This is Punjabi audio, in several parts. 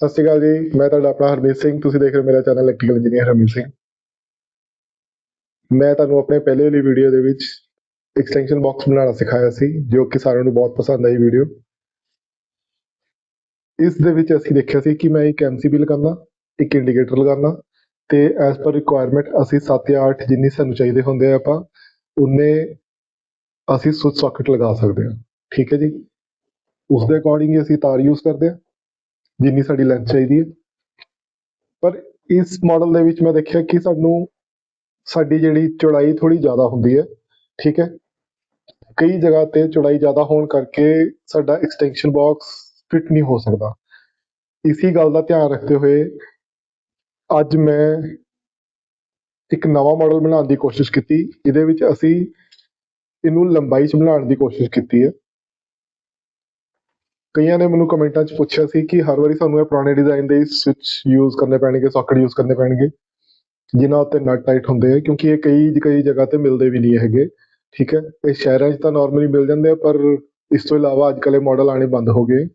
ਸਤਿ ਸ਼੍ਰੀ ਅਕਾਲ ਜੀ, ਮੈਂ ਤੁਹਾਡਾ ਆਪਣਾ ਹਰਮੀਤ ਸਿੰਘ, ਤੁਸੀਂ ਦੇਖ ਰਹੇ ਹੋ ਮੇਰਾ channel electrical engineer Harmeet Singh. ਮੈਂ ਤੁਹਾਨੂੰ ਆਪਣੇ ਪਹਿਲੇ ਵਾਲੀ ਵੀਡੀਓ ਦੇ ਵਿੱਚ ਐਕਸਟੈਂਸ਼ਨ ਬਾਕਸ ਬਣਾਉਣਾ ਸਿਖਾਇਆ ਸੀ, ਜੋ ਕਿ ਸਾਰਿਆਂ ਨੂੰ ਬਹੁਤ ਪਸੰਦ ਆਈ ਵੀਡੀਓ ਇਸ ਦੇ ਵਿੱਚ ਅਸੀਂ ਦੇਖਿਆ ਸੀ ਕਿ ਮੈਂ ਇੱਕ ਐਮਸੀਬੀ ਲਗਾਉਂਦਾ ਇੱਕ ਇੰਡੀਕੇਟਰ ਲਗਾਉਂਦਾ ਤੇ ਐਸ ਪਰ ਰਿਕੁਆਇਰਮੈਂਟ ਅਸੀਂ 7 ਜਾਂ 8 ਜਿੰਨੀ ਸਾਨੂੰ ਚਾਹੀਦੇ ਹੁੰਦੇ ਆ ਆਪਾਂ ਉਨੇ ਅਸੀਂ ਸੁਚ ਸੌਕਟ ਲਗਾ ਸਕਦੇ ਹਾਂ। ਠੀਕ ਹੈ ਜੀ? ਉਸ ਦੇ ਅਕੋਰਡਿੰਗ ਹੀ ਅਸੀਂ ਤਾਰ ਯੂਜ਼ ਕਰਦੇ ਹਾਂ। ਜਿੰਨੀ ਸਾਡੀ ਲੈਂਥ ਚਾਹੀਦੀ ਹੈ। ਪਰ ਇਸ ਮਾਡਲ ਦੇ ਵਿੱਚ ਮੈਂ ਦੇਖਿਆ ਕਿ ਸਾਨੂੰ ਸਾਡੀ ਜਿਹੜੀ ਚੌੜਾਈ ਥੋੜੀ ਜ਼ਿਆਦਾ ਹੁੰਦੀ ਹੈ, ਠੀਕ ਹੈ। ਕਈ ਜਗ੍ਹਾ ਤੇ ਚੌੜਾਈ ਜ਼ਿਆਦਾ ਹੋਣ ਕਰਕੇ ਸਾਡਾ ਐਕਸਟੈਂਸ਼ਨ ਬਾਕਸ ਫਿਟ ਨਹੀਂ ਹੋ ਸਕਦਾ। ਇਸੀ ਗੱਲ ਦਾ ਧਿਆਨ ਰੱਖਦੇ ਹੋਏ ਅੱਜ ਮੈਂ ਇੱਕ ਨਵਾਂ ਮਾਡਲ ਬਣਾਉਣ ਦੀ ਕੋਸ਼ਿਸ਼ ਕੀਤੀ। ਇਹਦੇ ਵਿੱਚ ਅਸੀਂ ਇਹਨੂੰ ਲੰਬਾਈ 'ਚ ਬਣਾਉਣ ਦੀ ਕੋਸ਼ਿਸ਼ ਕੀਤੀ ਹੈ। ਕਈਆਂ ਨੇ ਮੈਨੂੰ ਕਮੈਂਟਾਂ 'ਚ ਪੁੱਛਿਆ ਸੀ ਕਿ ਹਰ ਵਾਰੀ ਸਾਨੂੰ ਇਹ ਪੁਰਾਣੇ ਡਿਜ਼ਾਈਨ ਦੇ ਸਵਿਚ ਯੂਜ਼ ਕਰਨੇ ਪੈਣਗੇ ਸੌਕਟ ਯੂਜ਼ ਕਰਨੇ ਪੈਣਗੇ, ਜਿਨ੍ਹਾਂ ਉੱਤੇ ਨਟ ਟਾਈਟ ਹੁੰਦੇ ਆ, ਕਿਉਂਕਿ ਇਹ ਕਈ ਕਈ ਜਗ੍ਹਾ ਤੇ ਮਿਲਦੇ ਵੀ ਨਹੀਂ ਹੈਗੇ, ਠੀਕ ਹੈ? ਇਹ ਸ਼ਹਿਰਾਂ 'ਚ ਤਾਂ ਨਾਰਮਲੀ ਮਿਲ ਜਾਂਦੇ ਆ, ਪਰ ਇਸ ਤੋਂ ਇਲਾਵਾ ਅੱਜ ਕੱਲ੍ਹ ਇਹ ਮਾਡਲ ਆਣੇ ਬੰਦ ਹੋ ਗਏ।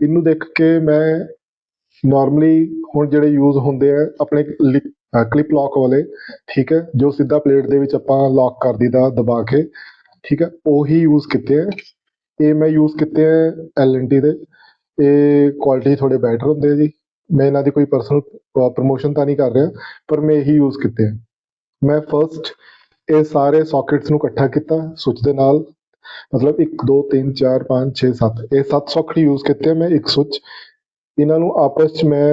ਇਹਨੂੰ ਦੇਖ ਕੇ ਮੈਂ ਨਾਰਮਲੀ ਹੁਣ ਜਿਹੜੇ ਯੂਜ਼ ਹੁੰਦੇ ਆ, ਆਪਣੇ ਕਲਿੱਪ ਲੌਕ ਵਾਲੇ, ਠੀਕ ਹੈ? ਜੋ ਸਿੱਧਾ ਪਲੇਟ ਦੇ ਵਿੱਚ ਆਪਾਂ ਲੌਕ ਕਰ ਦਈਦਾ, ਦਬਾ ਕੇ, ਠੀਕ ਹੈ? ਉਹੀ ਯੂਜ਼ ਕੀਤੇ ਆ। ਇਹ ਮੈਂ ਯੂਜ਼ ਕੀਤੇ ਆ ਐਲ ਦੇ। ਇਹ ਕੁਆਲਿਟੀ ਥੋੜੇ ਬੈਟਰ ਹੁੰਦੇ ਆ ਜੀ। ਮੈਂ ਇਹਨਾਂ ਦੀ ਕੋਈ ਪਰਸਨਲ ਪ੍ਰੋਮੋਸ਼ਨ ਤਾਂ ਨਹੀਂ ਕਰ ਰਿਹਾ, ਪਰ ਮੈਂ ਇਹੀ ਯੂਜ਼ ਕੀਤੇ ਆ। ਮੈਂ ਫਰਸਟ ਇਹ ਸਾਰੇ ਸੌਕਟਸ ਨੂੰ ਇਕੱਠਾ ਕੀਤਾ ਸੁੱਚ ਦੇ ਨਾਲ। ਮਤਲਬ 1 2 3 4 5 6 7 ਇਹ 7 ਸੌਕਟ ਯੂਜ਼ ਕੀਤੇ ਆ ਮੈਂ ਇੱਕ ਸੁੱਚ ਇਹਨਾਂ ਨੂੰ ਆਪਸ ਚ ਮੈਂ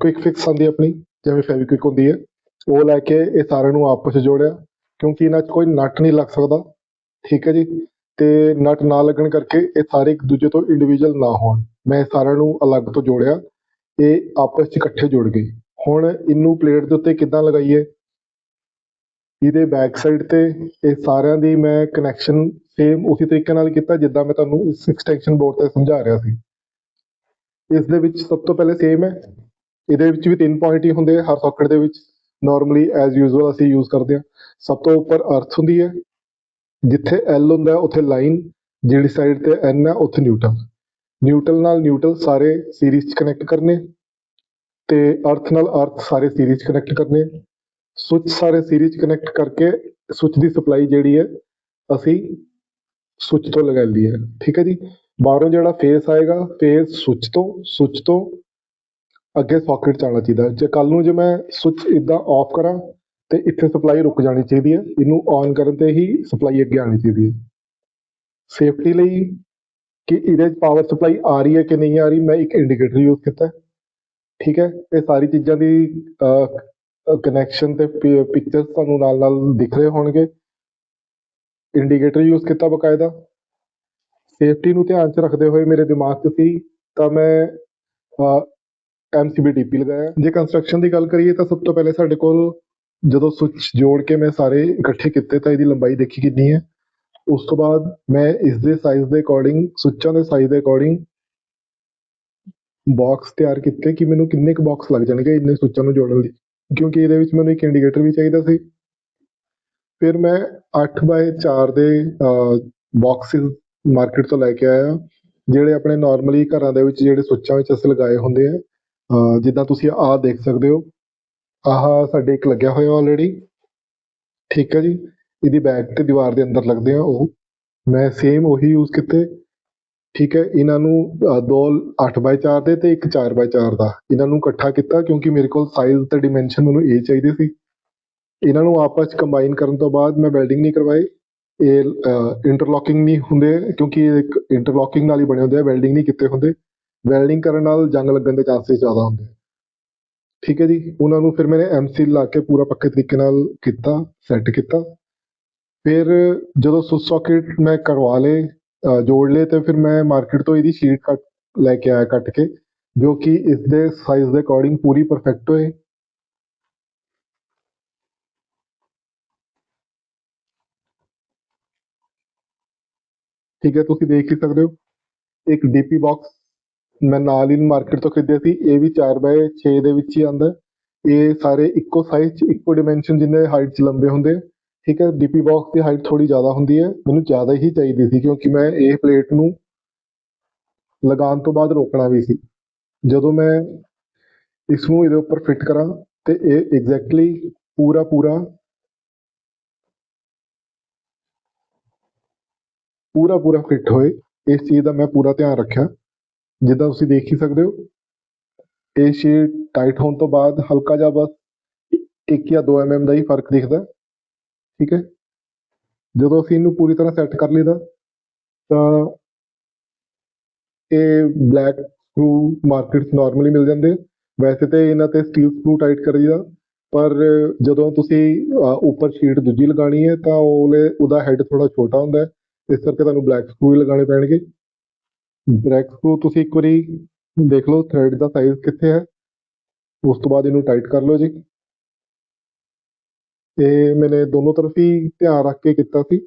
ਕੁਇਕ ਫਿਕਸ ਆਂਦੀ ਆਪਣੀ, ਜਿਵੇਂ ਫੈਵਿਕਵਿਕ ਹੁੰਦੀ ਹੈ ਉਹ ਲੈ ਕੇ ਇਹ ਸਾਰਿਆਂ ਨੂੰ ਆਪਸ ਚ ਜੋੜਿਆ, ਕਿਉਂਕਿ ਇਹਨਾਂ 'ਚ ਕੋਈ ਨਟ ਨਹੀਂ ਲੱਗ ਸਕਦਾ। ਠੀਕ ਹੈ ਜੀ? ਤੇ ਨਟ ਨਾ ਲੱਗਣ ਕਰਕੇ ਇਹ ਸਾਰੇ ਇੱਕ ਦੂਜੇ ਤੋਂ ਇੰਡੀਵਿਜੂਅਲ ਨਾ ਹੋਣ। ਮੈਂ ਸਾਰਿਆਂ ਨੂੰ ਅਲੱਗ ਤੋਂ ਜੋੜਿਆ। ਇਹ ਆਪਸ 'ਚ ਇਕੱਠੇ ਜੁੜ ਗਏ। ਹੁਣ ਇਹਨੂੰ ਪਲੇਟ ਦੇ ਉੱਤੇ ਕਿੱਦਾਂ ਲਗਾਈਏ? ਇਹਦੇ ਬੈਕ ਸਾਈਡ ਤੇ ਇਹ ਸਾਰਿਆਂ ਦੀ ਮੈਂ ਕਨੈਕਸ਼ਨ ਸੇਮ ਉਸੇ ਤਰੀਕੇ ਨਾਲ ਕੀਤਾ, ਜਿੱਦਾਂ ਮੈਂ ਤੁਹਾਨੂੰ ਇਸ ਐਕਸਟੈਂਸ਼ਨ ਬੋਰਡ ਤੇ ਸਮਝਾ ਰਿਹਾ ਸੀ। ਇਸ ਦੇ ਵਿੱਚ ਸਭ ਤੋਂ ਪਹਿਲੇ ਸੇਮ ਹੈ। ਇਹਦੇ ਵਿੱਚ ਵੀ ਤਿੰਨ ਪੁਆਇੰਟ ਹੀ ਹੁੰਦੇ ਆ, ਹਰ ਸੌਕਟ ਦੇ ਵਿੱਚ। ਨਾਰਮਲੀ ਐਜ਼ ਯੂਜ਼ੁਅਲ ਅਸੀਂ ਯੂਜ਼ ਕਰਦੇ ਹਾਂ। ਸਭ ਤੋਂ ਉੱਪਰ ਅਰਥ ਹੁੰਦੀ ਹੈ। ਜਿੱਥੇ ਐਲ ਹੁੰਦਾ ਉੱਥੇ ਲਾਈਨ ਜਿਹੜੀ ਸਾਈਡ ਤੇ ਐਨ ਹੈ, ਉੱਥੇ ਨਿਊਟਰਲ। ਨਿਊਟਰਲ ਨਾਲ ਨਿਊਟਰਲ ਸਾਰੇ ਸੀਰੀਜ਼ ਚ ਕਨੈਕਟ ਕਰਨੇ। ਤੇ ਅਰਥ ਨਾਲ ਅਰਥ ਸਾਰੇ ਸੀਰੀਜ਼ ਕਨੈਕਟ ਕਰਨੇ। ਸੁੱਚ ਸਾਰੇ ਸੀਰੀਜ਼ ਕਨੈਕਟ ਕਰਕੇ ਸੁੱਚ ਦੀ ਸਪਲਾਈ ਜਿਹੜੀ ਹੈ, ਅਸੀਂ ਸੁੱਚ ਤੋਂ ਲਗਾ ਲਈ ਹੈ। ਠੀਕ ਹੈ ਜੀ? ਬਾਹਰੋਂ ਜਿਹੜਾ ਫੇਸ ਆਏਗਾ ਫੇਸ ਸੁੱਚ ਤੋਂ ਸੁੱਚ ਤੋਂ ਅੱਗੇ ਸੌਕਟ ਚ ਆਉਣਾ ਚਾਹੀਦਾ। ਜੇ ਕੱਲ ਨੂੰ ਜੇ ਮੈਂ ਸੁੱਚ ਇਦਾਂ ਆਫ ਕਰਾਂ ਤੇ ਇੱਥੇ ਸਪਲਾਈ ਰੁਕ ਜਾਣੀ ਚਾਹੀਦੀ ਹੈ। ਇਹਨੂੰ ਔਨ ਕਰਨ ਤੇ ਹੀ ਸਪਲਾਈ ਅੱਗੇ ਆਣੀ ਚਾਹੀਦੀ ਹੈ। ਸੇਫਟੀ ਲਈ ਕਿ ਇਹਦੇ ਪਾਵਰ ਸਪਲਾਈ ਆ ਰਹੀ ਹੈ ਕਿ ਨਹੀਂ ਆ ਰਹੀ, ਮੈਂ ਇੱਕ ਇੰਡੀਕੇਟਰ ਯੂਜ਼ ਕੀਤਾ। ਠੀਕ ਹੈ? ਇਹ ਸਾਰੀ ਚੀਜ਼ਾਂ ਦੀ ਕਨੈਕਸ਼ਨ ਤੇ ਪਿਕਚਰਸ ਤੁਹਾਨੂੰ ਨਾਲ ਨਾਲ ਦਿਖ ਰਹੇ ਹੋਣਗੇ। ਇੰਡੀਕੇਟਰ ਯੂਜ਼ ਕੀਤਾ ਬਕਾਇਦਾ। ਸੇਫਟੀ ਨੂੰ ਧਿਆਨ ਚ ਰੱਖਦੇ ਹੋਏ ਮੇਰੇ ਦਿਮਾਗ 'ਚ ਸੀ, ਤਾਂ ਮੈਂ ਐਮਸੀਬੀ ਡੀਪੀ ਲਗਾਇਆ। ਜੇ ਕੰਸਟਰਕਸ਼ਨ ਦੀ ਗੱਲ ਕਰੀਏ ਤਾਂ ਸਭ ਤੋਂ ਪਹਿਲੇ ਸਾਡੇ ਕੋਲ ਜਦੋਂ ਸੁੱਚ ਜੋੜ ਕੇ ਮੈਂ ਸਾਰੇ ਇਕੱਠੇ ਕੀਤੇ ਤਾਂ ਇਹਦੀ ਲੰਬਾਈ ਦੇਖੀ ਕਿੰਨੀ ਹੈ। ਉਸ ਤੋਂ ਬਾਅਦ ਮੈਂ ਇਸ ਦੇ ਸਾਈਜ਼ ਦੇ ਅਕੋਰਡਿੰਗ ਸੁੱਚਾਂ ਦੇ ਸਾਈਜ਼ ਦੇ ਅਕੋਰਡਿੰਗ ਬਾਕਸ ਤਿਆਰ ਕੀਤੇ ਕਿ ਮੈਨੂੰ ਕਿੰਨੇ ਕੁ ਬਾਕਸ ਲੱਗ ਜਾਣਗੇ ਇੰਨੇ ਸੁੱਚਾਂ ਨੂੰ ਜੋੜਨ ਲਈ। ਕਿਉਂਕਿ ਇਹਦੇ ਵਿੱਚ ਮੈਨੂੰ ਇੱਕ ਇੰਡੀਕੇਟਰ ਵੀ ਚਾਹੀਦਾ ਸੀ। ਫਿਰ ਮੈਂ 8 ਬਾਏ 4 ਦੇ ਬਾਕਸਿਸ ਮਾਰਕੀਟ ਤੋਂ ਲੈ ਕੇ ਆਇਆ। ਜਿਹੜੇ ਆਪਣੇ ਨਾਰਮਲੀ ਘਰਾਂ ਦੇ ਵਿੱਚ ਜਿਹੜੇ ਸੁੱਚਾਂ ਵਿੱਚ ਅਸੀਂ ਲਗਾਏ ਹੁੰਦੇ ਆ ਜਿੱਦਾਂ ਤੁਸੀਂ ਆਹ ਦੇਖ ਸਕਦੇ ਹੋ ਆਹ ਸਾਡੇ ਇੱਕ ਲੱਗਿਆ ਹੋਇਆ ਆਲਰੇਡੀ ਠੀਕ ਹੈ ਜੀ। ਇਹਦੀ ਬੈਕ ਤੇ ਦੀਵਾਰ ਦੇ ਅੰਦਰ ਲੱਗਦੇ ਆ ਉਹ। ਮੈਂ ਸੇਮ ਉਹੀ ਯੂਜ਼ ਕੀਤੇ। ਠੀਕ ਹੈ। ਇਹਨਾਂ ਨੂੰ ਦੋ 8 ਬਾਈ 4 ਦੇ ਤੇ ਇੱਕ 4 ਬਾਈ 4 ਦਾ। ਇਹਨਾਂ ਨੂੰ ਇਕੱਠਾ ਕੀਤਾ ਕਿਉਂਕਿ ਮੇਰੇ ਕੋਲ ਸਾਈਜ਼ ਤੇ ਡਾਈਮੈਂਸ਼ਨ ਮੈਨੂੰ ਇਹ ਚਾਹੀਦੇ ਸੀ। ਇਹਨਾਂ ਨੂੰ ਆਪਸ ਚ ਕੰਬਾਈਨ ਕਰਨ ਤੋਂ ਬਾਅਦ ਮੈਂ ਵੈਲਡਿੰਗ ਨਹੀਂ ਕਰਵਾਈ ਇਹ ਇੰਟਰਲੋਕਿੰਗ ਨਹੀਂ ਹੁੰਦੇ ਕਿਉਂਕਿ ਇਹ ਇੱਕ ਇੰਟਰਲੋਕਿੰਗ ਨਾਲ ਹੀ ਬਣੇ ਹੁੰਦੇ ਆ। ਵੈਲਡਿੰਗ ਨਹੀਂ ਕੀਤੇ ਹੁੰਦੇ। ਵੈਲਡਿੰਗ ਕਰਨ ਨਾਲ ਜੰਗ ਲੱਗਣ ਦੇ ਚਾਂਸਸ ਜ਼ਿਆਦਾ ਹੁੰਦੇ ਠੀਕ ਹੈ ਜੀ। ਉਹਨਾਂ ਨੂੰ ਫਿਰ ਮੈंने ਐਮਸੀਲ ਲਾ ਕੇ ਪੂਰਾ ਪੱਕੇ ਤਰੀਕੇ ਨਾਲ ਕੀਤਾ ਸੈੱਟ ਕੀਤਾ। ਫਿਰ ਜਦੋਂ ਸੁਚ ਸੌਕਟ ਮੈਂ ਕਰਵਾ ਲਏ ਜੋੜ ਲਏ ਤੇ ਫਿਰ ਮੈਂ ਮਾਰਕੀਟ ਤੋਂ ਇਹਦੀ ਸ਼ੀਟ ਕੱਟ, ਲੈ ਕੇ ਆਇਆ ਕੱਟ ਕੇ, ਜੋ ਕਿ ਇਸ ਦੇ ਸਾਈਜ਼ ਦੇ ਅਕੋਰਡਿੰਗ ਪੂਰੀ ਪਰਫੈਕਟ ਹੋਏ। ਠੀਕ ਹੈ, ਤੁਸੀਂ ਦੇਖ ਹੀ ਸਕਦੇ ਹੋ। ਇੱਕ ਡੀਪੀ ਬਾਕਸ ਮੈਂ ਨਾਲ ਹੀ ਮਾਰਕੀਟ ਤੋਂ ਖਰੀਦਿਆ ਸੀ, ਇਹ ਵੀ 4 ਬਾਏ 6 ਦੇ ਵਿੱਚ ਹੀ ਆਂਦਾ ਇਹ ਸਾਰੇ ਇੱਕੋ ਸਾਈਜ਼ ਚ, ਇੱਕੋ ਡਾਈਮੈਂਸ਼ਨ ਜਿੰਨੇ ਹਾਈਟ ਚ ਲੰਬੇ ਹੁੰਦੇ ਠੀਕ ਹੈ ਡੀਪੀ ਬਾਕਸ ਦੀ ਹਾਈਟ ਥੋੜੀ ਜ਼ਿਆਦਾ ਹੁੰਦੀ ਹੈ। ਮੈਨੂੰ ਜ਼ਿਆਦਾ ਹੀ ਚਾਹੀਦੀ ਸੀ ਕਿਉਂਕਿ ਮੈਂ ਇਹ ਪਲੇਟ ਨੂੰ ਲਗਾਉਣ ਤੋਂ ਬਾਅਦ ਰੋਕਣਾ ਵੀ ਸੀ। ਜਦੋਂ ਮੈਂ ਇਸ ਨੂੰ ਇਹਦੇ ਉੱਪਰ ਫਿੱਟ ਕਰਾਂ ਤੇ ਇਹ ਐਗਜ਼ੈਕਟਲੀ ਪੂਰਾ ਪੂਰਾ ਪੂਰਾ ਪੂਰਾ ਫਿੱਟ ਹੋਏ। ਇਸ ਚੀਜ਼ ਦਾ ਮੈਂ ਪੂਰਾ ਧਿਆਨ ਰੱਖਿਆ। ਜਿੱਦਾਂ ਤੁਸੀਂ ਦੇਖ ਹੀ ਸਕਦੇ ਹੋ, ਇਹ ਸ਼ੀਟ ਟਾਈਟ ਹੋਣ ਤੋਂ ਬਾਅਦ ਹਲਕਾ ਜਿਹਾ ਬਸ 1 ਜਾਂ 2 mm ਦਾ ਹੀ ਫ਼ਰਕ ਦਿਖਦਾ ਠੀਕ ਹੈ? ਜਦੋਂ ਅਸੀਂ ਇਹਨੂੰ ਪੂਰੀ ਤਰ੍ਹਾਂ ਸੈੱਟ ਕਰ ਲਈਦਾ, ਤਾਂ ਇਹ ਬਲੈਕ ਸਕਰੂ ਮਾਰਕੀਟ 'ਚ ਨਾਰਮਲੀ ਮਿਲ ਜਾਂਦੇ ਵੈਸੇ ਤੇ ਇਹਨਾਂ ਤੇ ਸਟੀਲ ਸਕਰੂ ਟਾਈਟ ਕਰੀਦਾ ਪਰ ਜਦੋਂ ਤੁਸੀਂ ਉੱਪਰ ਸ਼ੀਟ ਦੂਜੀ ਲਗਾਣੀ ਹੈ, ਤਾਂ ਉਹਲੇ, ਉਹਦਾ ਹੈੱਡ ਥੋੜਾ ਛੋਟਾ ਹੁੰਦਾ ਇਸ ਕਰਕੇ ਤੁਹਾਨੂੰ ਬਲੈਕ ਸਕਰੂ ਹੀ ਲਗਾਉਣੇ ਪੈਣਗੇ। ਬਲੈਕ ਸਕਰੂ ਤੁਸੀਂ ਇੱਕ ਵਾਰੀ ਦੇਖ ਲਓ ਥ੍ਰੈਡ ਦਾ ਸਾਈਜ਼ ਕਿੱਥੇ ਹੈ। ਉਸ ਤੋਂ ਬਾਅਦ ਇਹਨੂੰ ਟਾਈਟ ਕਰ ਲਓ ਜੀ। ਇਹ ਮੈਨੇ ਦੋਨੋਂ ਤਰਫ ਹੀ ਧਿਆਨ ਰੱਖ ਕੇ ਕੀਤਾ ਸੀ।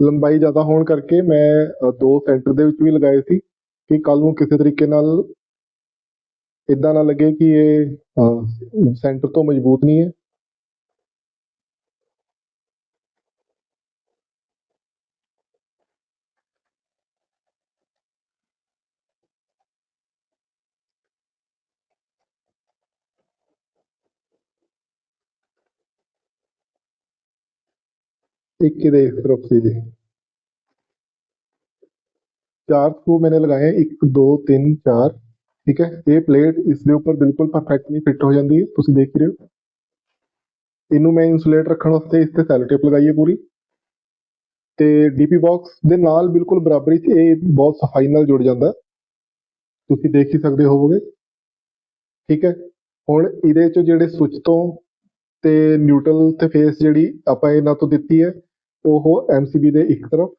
ਲੰਬਾਈ ਜ਼ਿਆਦਾ ਹੋਣ ਕਰਕੇ ਮੈਂ ਦੋ ਸੈਂਟਰ ਦੇ ਵਿੱਚ ਵੀ ਲਗਾਏ ਸੀ ਕਿ ਕੱਲ ਨੂੰ ਕਿਸੇ ਤਰੀਕੇ ਨਾਲ ਇਦਾਂ ਨਾ ਲੱਗੇ ਕਿ ਇਹ ਸੈਂਟਰ ਤੋਂ ਮਜ਼ਬੂਤ ਨਹੀਂ ਹੈ। एक के दे तरफ से जी चार स्क्रू मैंने लगाए एक दो तीन ਚਾਰ, ਠੀਕ ਹੈ? ਇਹ ਪਲੇਟ ਇਸ ਦੇ ਉੱਪਰ ਬਿਲਕੁਲ ਪਰਫੈਕਟਲੀ ਫਿੱਟ ਹੋ ਜਾਂਦੀ ਹੈ, ਤੁਸੀਂ ਦੇਖ ਰਹੇ ਹੋ। ਇਹਨੂੰ ਮੈਂ ਇਨਸੂਲੇਟ ਰੱਖਣ ਵਾਸਤੇ ਇਸ ਤੇ ਸੈਲੋਟੇਪ ਲਗਾਈ ਹੈ ਪੂਰੀ। ਤੇ ਡੀਪੀ ਬਾਕਸ ਦੇ ਨਾਲ ਬਿਲਕੁਲ ਬਰਾਬਰੀ 'ਚ ਇਹ ਬਹੁਤ ਸਫ਼ਾਈ ਨਾਲ ਜੁੜ ਜਾਂਦਾ। ਤੁਸੀਂ ਦੇਖ ਹੀ ਸਕਦੇ ਹੋਵੋਗੇ। ਠੀਕ ਹੈ? ਹੁਣ ਇਹਦੇ 'ਚ ਜਿਹੜੇ ਸੁੱਚ ਤੋਂ ਤੇ ਨਿਊਟਰਲ ਤੇ ਫੇਸ ਜਿਹੜੀ ਆਪਾਂ ਇਹਨਾਂ ਤੋਂ ਦਿੱਤੀ ਹੈ ਉਹ ਐਮਸੀਬੀ ਦੇ ਇੱਕ ਤਰਫ।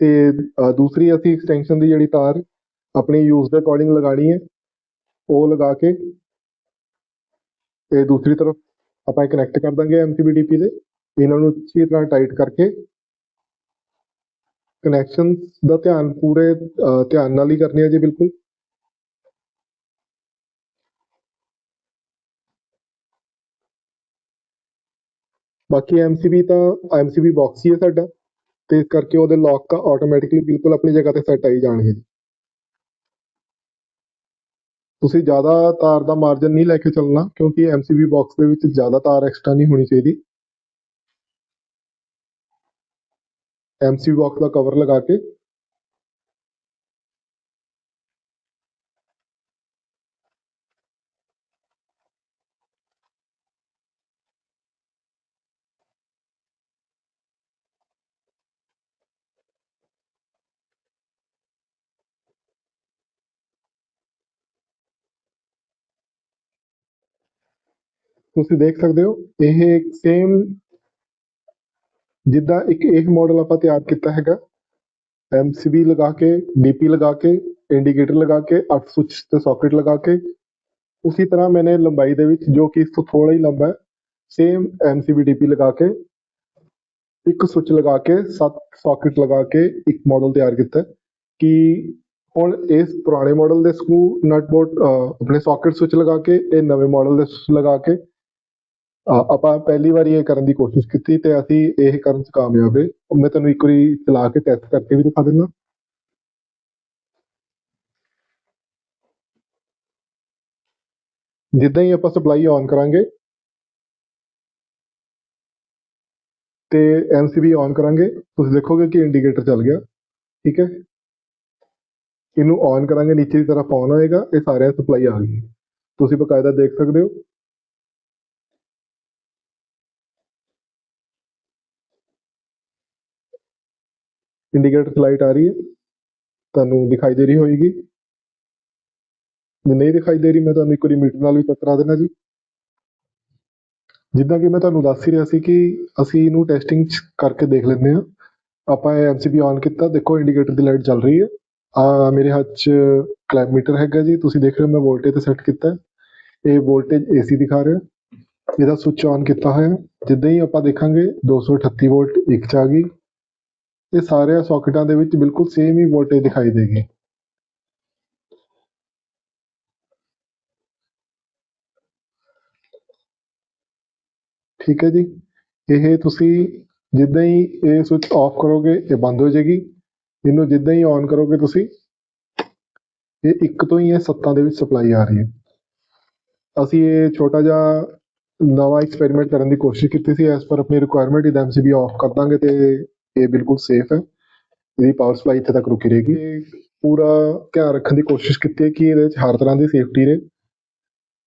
ਤੇ ਦੂਸਰੀ ਅਸੀਂ ਐਕਸਟੈਂਸ਼ਨ ਦੀ ਜਿਹੜੀ ਤਾਰ ਆਪਣੀ ਯੂਜ਼ ਦੇ ਅਕੋਰਡਿੰਗ ਲਗਾਣੀ ਹੈ, ਉਹ ਲਗਾ ਕੇ ਤੇ ਦੂਸਰੀ ਤਰਫ ਆਪਾਂ ਕਨੈਕਟ ਕਰ ਦਾਂਗੇ ਐਮਸੀਬੀ ਡੀਪੀ ਦੇ। ਇਹਨਾਂ ਨੂੰ ਅੱਛੀ ਤਰ੍ਹਾਂ ਟਾਈਟ ਕਰਕੇ ਕਨੈਕਸ਼ਨ ਦਾ ਧਿਆਨ ਪੂਰੇ ਧਿਆਨ ਨਾਲ ਹੀ ਕਰਨੇ ਆ ਜੀ, ਬਿਲਕੁਲ। ਬਾਕੀ ਐਮਸੀਬੀ ਤਾਂ ਐਮਸੀਬੀ ਬਾਕਸ ਹੀ ਹੈ ਸਾਡਾ, ਤੇ ਇਸ ਕਰਕੇ ਉਹਦੇ ਲੌਕ ਤਾਂ ਆਟੋਮੈਟਿਕਲੀ ਬਿਲਕੁਲ ਆਪਣੀ ਜਗ੍ਹਾ ਤੇ ਸੈੱਟ ਆਈ ਜਾਣਗੇ ਜੀ। ਤੁਸੀਂ ਜ਼ਿਆਦਾ ਤਾਰ ਦਾ ਮਾਰਜਨ ਨਹੀਂ ਲੈ ਕੇ ਚੱਲਣਾ, ਕਿਉਂਕਿ ਐਮਸੀਬੀ ਬਾਕਸ ਦੇ ਵਿੱਚ ਜ਼ਿਆਦਾ ਤਾਰ ਐਕਸਟਰਾ ਨਹੀਂ ਹੋਣੀ ਚਾਹੀਦੀ। ਐਮਸੀਬੀ ਬਾਕਸ ਦਾ ਕਵਰ ਲਗਾ ਕੇ ਤੁਸੀਂ ਦੇਖ ਸਕਦੇ ਹੋ, ਇਹ ਸੇਮ ਜਿੱਦਾਂ ਇੱਕ ਇਹ ਮਾਡਲ ਆਪਾਂ ਤਿਆਰ ਕੀਤਾ ਹੈਗਾ। ਐਮਸੀਬੀ ਲਗਾ ਕੇ ਡੀਪੀ ਲਗਾ ਕੇ ਇੰਡੀਕੇਟਰ ਲਗਾ ਕੇ 8 ਸੁੱਚ ਤੇ ਸੌਕਟ ਲਗਾ ਕੇ। ਉਸੇ ਤਰ੍ਹਾਂ ਮੈਨੇ ਲੰਬਾਈ ਦੇ ਵਿੱਚ ਜੋ ਕਿ ਇਸ ਤੋਂ ਥੋੜਾ ਹੀ ਲੰਬਾ ਹੈ ਸੇਮ ਐਮਸੀਬੀ ਡੀਪੀ ਲਗਾ ਕੇ, ਇੱਕ ਸੁੱਚ ਲਗਾ ਕੇ 7 ਸੌਕਟ ਲਗਾ ਕੇ ਇੱਕ ਮਾਡਲ ਤਿਆਰ ਕੀਤਾ ਕਿ ਹੁਣ ਇਸ ਪੁਰਾਣੇ ਮਾਡਲ ਦੇ ਸਕੂ ਨਟ ਬੋਲਟ ਆਪਣੇ ਸੌਕਟ ਸੁੱਚ ਲਗਾ ਕੇ, ਇਹ ਨਵੇਂ ਮਾਡਲ ਦੇ ਸੁੱਚ ਲਗਾ ਕੇ ਆਪਾਂ ਪਹਿਲੀ ਵਾਰੀ ਇਹ ਕਰਨ ਦੀ ਕੋਸ਼ਿਸ਼ ਕੀਤੀ ਤੇ ਅਸੀਂ ਇਹ ਕਰਨ 'ਚ ਕਾਮਯਾਬ ਹੋਏ। ਮੈਂ ਤੁਹਾਨੂੰ ਇੱਕ ਵਾਰੀ ਚਲਾ ਕੇ ਟੈਸਟ ਕਰਕੇ ਵੀ ਦਿਖਾ ਦਿੰਦਾ। ਜਿੱਦਾਂ ਹੀ ਆਪਾਂ ਸਪਲਾਈ ਔਨ ਕਰਾਂਗੇ ਤੇ ਐਮਸੀਬੀ ਔਨ ਕਰਾਂਗੇ, ਤੁਸੀਂ ਦੇਖੋਗੇ ਕਿ ਇੰਡੀਕੇਟਰ ਚੱਲ ਗਿਆ। ਠੀਕ ਹੈ? ਇਹਨੂੰ ਔਨ ਕਰਾਂਗੇ, ਨੀਚੇ ਦੀ ਤਰਫ ਔਨ ਹੋਏਗਾ, ਇਹ ਸਾਰਿਆਂ ਸਪਲਾਈ ਆ ਗਈ। ਤੁਸੀਂ ਬਕਾਇਦਾ ਦੇਖ ਸਕਦੇ ਹੋ। ਇੰਡੀਕੇਟਰ ਲਾਈਟ ਆ ਰਹੀ ਹੈ। ਤੁਹਾਨੂੰ ਦਿਖਾਈ ਦੇ ਰਹੀ ਹੋਏਗੀ। ਜੇ ਨਹੀਂ ਦਿਖਾਈ ਦੇ ਰਹੀ, ਮੈਂ ਤੁਹਾਨੂੰ ਇੱਕ ਵਾਰੀ ਮੀਟਰ ਨਾਲ ਵੀ ਚੈੱਕ ਕਰਾ ਦੇਣਾ ਜੀ। ਜਿੱਦਾਂ ਕਿ ਮੈਂ ਤੁਹਾਨੂੰ ਦੱਸ ਹੀ ਰਿਹਾ ਸੀ ਕਿ ਅਸੀਂ ਇਹਨੂੰ ਟੈਸਟਿੰਗ ਕਰਕੇ ਦੇਖ ਲੈਂਦੇ ਹਾਂ। ਆਪਾਂ ਇਹ ਐਮਸੀਬੀ ਔਨ ਕੀਤਾ। ਦੇਖੋ ਇੰਡੀਕੇਟਰ ਦੀ ਲਾਈਟ ਚੱਲ ਰਹੀ ਹੈ। ਆ ਮੇਰੇ ਹੱਥ 'ਚ ਕਲੈਬ ਮੀਟਰ ਹੈਗਾ ਜੀ। ਤੁਸੀਂ ਦੇਖ ਰਹੇ ਹੋ, ਮੈਂ ਵੋਲਟੇਜ ਤੇ ਸੈੱਟ ਕੀਤਾ ਇਹ ਵੋਲਟੇਜ ਏਸੀ ਦਿਖਾ ਰਿਹਾ। ਇਹਦਾ ਸੁੱਚ ਔਨ ਕੀਤਾ ਹੋਇਆ ਜਿੱਦਾਂ ਹੀ ਆਪਾਂ ਦੇਖਾਂਗੇ 238 ਵੋਲਟ ਇੱਕ 'ਚ ਆ ਗਈ। ਇਹ ਸਾਰਿਆਂ ਸੌਕਟਾਂ ਦੇ ਵਿੱਚ ਬਿਲਕੁਲ ਸੇਮ ਹੀ ਵੋਲਟੇਜ ਦਿਖਾਈ ਦੇਗੀ। ਠੀਕ ਹੈ ਜੀ। ਇਹ ਤੁਸੀਂ ਜਿੱਦਾਂ ਹੀ ਇਹ ਸਵਿਚ ਆਫ ਕਰੋਗੇ, ਇਹ ਬੰਦ ਹੋ ਜਾਏਗੀ। ਇਹਨੂੰ ਜਿੱਦਾਂ ਹੀ ਔਨ ਕਰੋਗੇ ਤੁਸੀਂ, ਇਹ ਇੱਕ ਤੋਂ ਹੀ ਇਹ ਸੱਤਾਂ ਦੇ ਵਿੱਚ ਸਪਲਾਈ ਆ ਰਹੀ ਹੈ। ਅਸੀਂ ਇਹ ਛੋਟਾ ਜਿਹਾ ਨਵਾਂ ਐਕਸਪੈਰੀਮੈਂਟ ਕਰਨ ਦੀ ਕੋਸ਼ਿਸ਼ ਕੀਤੀ ਸੀ ਐਸ ਪਰ ਆਪਣੀ ਰਿਕੁਆਇਰਮੈਂਟ ਇਹਦਾ ਐਮਸੀਬੀ ਆਫ ਕਰ ਦਾਂਗੇ ਤੇ ਇਹ ਬਿਲਕੁਲ ਸੇਫ ਹੈ। ਇਹਦੀ ਪਾਵਰ ਸਪਲਾਈ ਇੱਥੇ ਤੱਕ ਰੁਕੀ ਰਹੇਗੀ। ਇਹ ਪੂਰਾ ਧਿਆਨ ਰੱਖਣ ਦੀ ਕੋਸ਼ਿਸ਼ ਕੀਤੀ ਹੈ ਕਿ ਇਹਦੇ ਵਿੱਚ ਹਰ ਤਰ੍ਹਾਂ ਦੀ ਸੇਫਟੀ ਰਹੇ।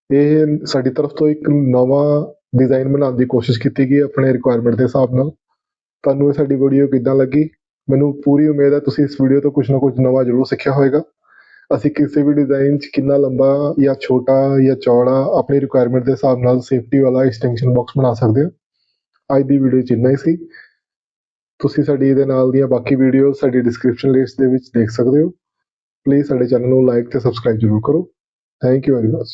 ਇਹ ਸਾਡੀ ਤਰਫ ਤੋਂ ਇੱਕ ਨਵਾਂ ਡਿਜ਼ਾਈਨ ਬਣਾਉਣ ਦੀ ਕੋਸ਼ਿਸ਼ ਕੀਤੀ ਗਈ ਆਪਣੇ ਰਿਕੁਆਇਰਮੈਂਟ ਦੇ ਹਿਸਾਬ ਨਾਲ। ਤੁਹਾਨੂੰ ਇਹ ਸਾਡੀ ਵੀਡੀਓ ਕਿੱਦਾਂ ਲੱਗੀ? ਮੈਨੂੰ ਪੂਰੀ ਉਮੀਦ ਹੈ ਤੁਸੀਂ ਇਸ ਵੀਡੀਓ ਤੋਂ ਕੁਝ ਨਾ ਕੁਝ ਨਵਾਂ ਜ਼ਰੂਰ ਸਿੱਖਿਆ ਹੋਵੇਗਾ। ਅਸੀਂ ਕਿਸੇ ਵੀ ਡਿਜ਼ਾਈਨ 'ਚ ਕਿੰਨਾ ਲੰਬਾ ਜਾਂ ਛੋਟਾ ਜਾਂ ਚੌੜਾ ਆਪਣੀ ਰਿਕੁਆਇਰਮੈਂਟ ਦੇ ਹਿਸਾਬ ਨਾਲ ਸੇਫਟੀ ਵਾਲਾ ਐਕਸਟੈਂਸ਼ਨ ਬਾਕਸ ਬਣਾ ਸਕਦੇ ਹਾਂ। ਅੱਜ ਦੀ ਵੀਡੀਓ 'ਚ ਇੰਨਾ ਹੀ ਸੀ। ਤੁਸੀਂ ਸਾਡੀ ਇਹਦੇ ਨਾਲ ਦੀਆਂ ਬਾਕੀ ਵੀਡੀਓਜ਼ ਸਾਡੀ ਡਿਸਕ੍ਰਿਪਸ਼ਨ ਲਿਸਟ ਦੇ ਵਿੱਚ ਦੇਖ ਸਕਦੇ ਹੋ। ਪਲੀਜ਼ ਸਾਡੇ ਚੈਨਲ ਨੂੰ ਲਾਈਕ ਅਤੇ ਸਬਸਕ੍ਰਾਈਬ ਜ਼ਰੂਰ ਕਰੋ। Thank you very much